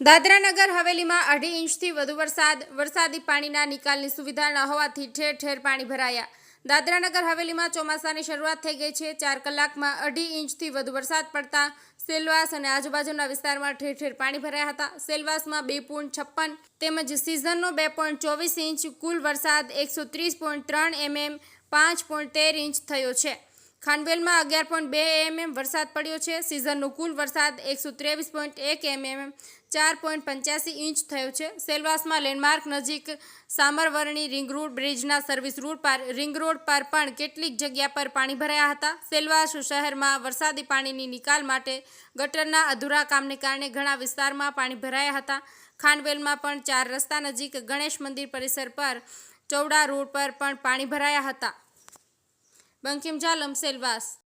દાદરાનગર હવેલીમાં અઢી ઇંચથી વધુ વરસાદ, વરસાદી પાણીના નિકાલની સુવિધા ન હોવાથી ઠેર ઠેર પાણી ભરાયા. દાદરાનગર હવેલીમાં ચોમાસાની શરૂઆત થઈ ગઈ છે. ચાર કલાકમાં અઢી ઇંચથી વધુ વરસાદ પડતા સેલવાસ અને આજુબાજુના વિસ્તારમાં ઠેર ઠેર પાણી ભરાયા હતા. સેલવાસમાં બે પોઈન્ટ છપ્પન તેમજ સિઝનનો બે પોઈન્ટ ચોવીસ ઇંચ કુલ વરસાદ એકસો ત્રીસ પોઈન્ટ ત્રણ એમએમ પાંચ પોઈન્ટ તેર ઇંચ થયો છે. ખાનવેલમાં અગિયાર પોઈન્ટ બે એમએમ વરસાદ પડ્યો છે. સિઝનનો કુલ વરસાદ એકસો ત્રેવીસ પોઈન્ટ એક એમએમ ચાર પોઈન્ટ પંચ્યાસી ઇંચ થયો છે. સેલવાસમાં લેન્ડમાર્ક નજીક સામરવરણી રિંગ રોડ બ્રિજના સર્વિસ રોડ પર, રિંગ રોડ પર પણ કેટલીક જગ્યા પર પાણી ભરાયા હતા. સેલવાસ શહેરમાં વરસાદી પાણીની નિકાલ માટે ગટરના અધૂરા કામને કારણે ઘણા વિસ્તારમાં પાણી ભરાયા હતા. ખાનવેલમાં પણ ચાર રસ્તા નજીક ગણેશ મંદિર પરિસર પર, ચૌડા રોડ પર પણ પાણી ભરાયા હતા. બંકિમ જાલમ સેલવાસ